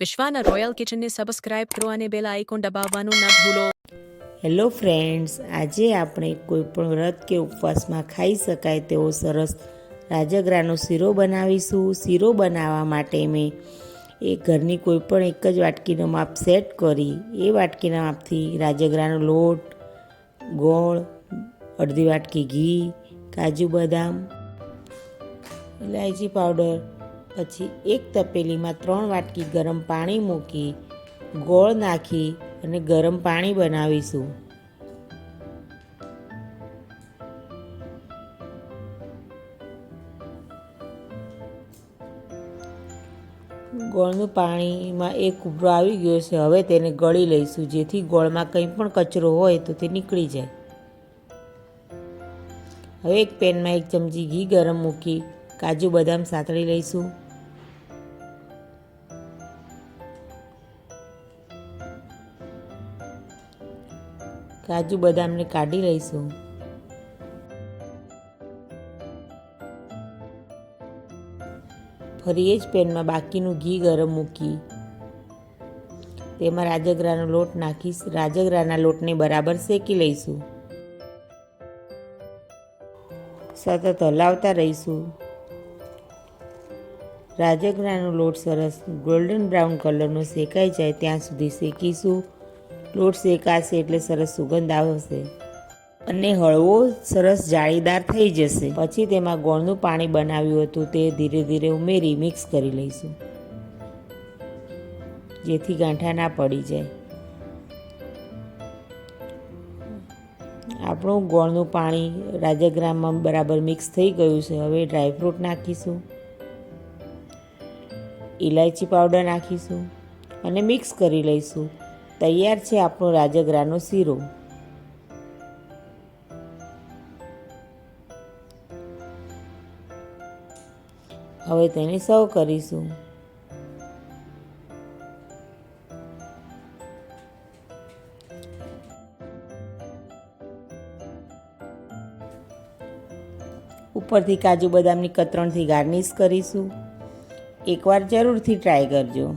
વિશ્વાના royal કિચનને subscribe કરો અને bell icon દબાવવાનું ન ભૂલો. હેલો ફ્રેન્ડ્સ, આજે આપણે કોઈ પણ વ્રત કે ઉપવાસમાં ખાઈ શકાય તેવો સરસ રાજગરાનો શીરો બનાવીશું. શીરો બનાવવા માટે મેં એ ઘરની કોઈ પણ એક જ વાટકીનો માપ સેટ કરી. એ વાટકીના માપથી રાજગરાનો લોટ, ગોળ, અડધી વાટકી ઘી, કાજુ બદામ ઇલાયચી પાવડર પછી એક તપેલીમાં ત્રણ વાટકી ગરમ પાણી મૂકી, ગોળ નાખી અને ગરમ પાણી બનાવીશું. ગોળનું પાણીમાં એક ઉભરો આવી ગયો છે. હવે તેને ગળી લઈશું. જેથી ગોળમાં કંઈ પણ કચરો હોય તો તે નીકળી જાય. હવે એક પેનમાં એક ચમચી ઘી ગરમ મૂકી કાજુ બદામ સાતળી લઈશું. કાજુ બદામને કાઢી લઈશું. ફરી એ જ પેનમાં બાકીનું ઘી ગરમ મૂકી. તેમાં રાજગરાનો લોટ નાખીશ. રાજગરાના લોટને બરાબર શેકી લઈશું. સતત હલાવતા રહીશું. રાજગરાનો લોટ સરસ ગોલ્ડન બ્રાઉન કલરનો શેકાઈ જાય ત્યાં સુધી શેકીશું. લોટ શેકાશે એટલે સરસ સુગંધ આવશે. અને હળવો, સરસ જાળીદાર થઈ જશે. પછી તેમાં ગોળનું પાણી બનાવ્યું હતું તે ધીરે ધીરે ઉમેરી મિક્સ કરી લઈશું. જેથી ગાંઠા ના પડી જાય. આપણું ગોળનું પાણી રાજગ્રામમાં બરાબર મિક્સ થઈ ગયું છે. હવે ડ્રાયફ્રૂટ નાખીશું. ઇલાયચી પાવડર નાખીશું. અને મિક્સ કરી લઈશું. તૈયાર છે આપણો રાજગરાનો શીરો. હવે તેને સર્વ કરીશું. ઉપરથી કાજુ બદામની કતરણથી ગાર્નિશ કરીશું. એકવાર જરૂરથી ટ્રાય કરજો.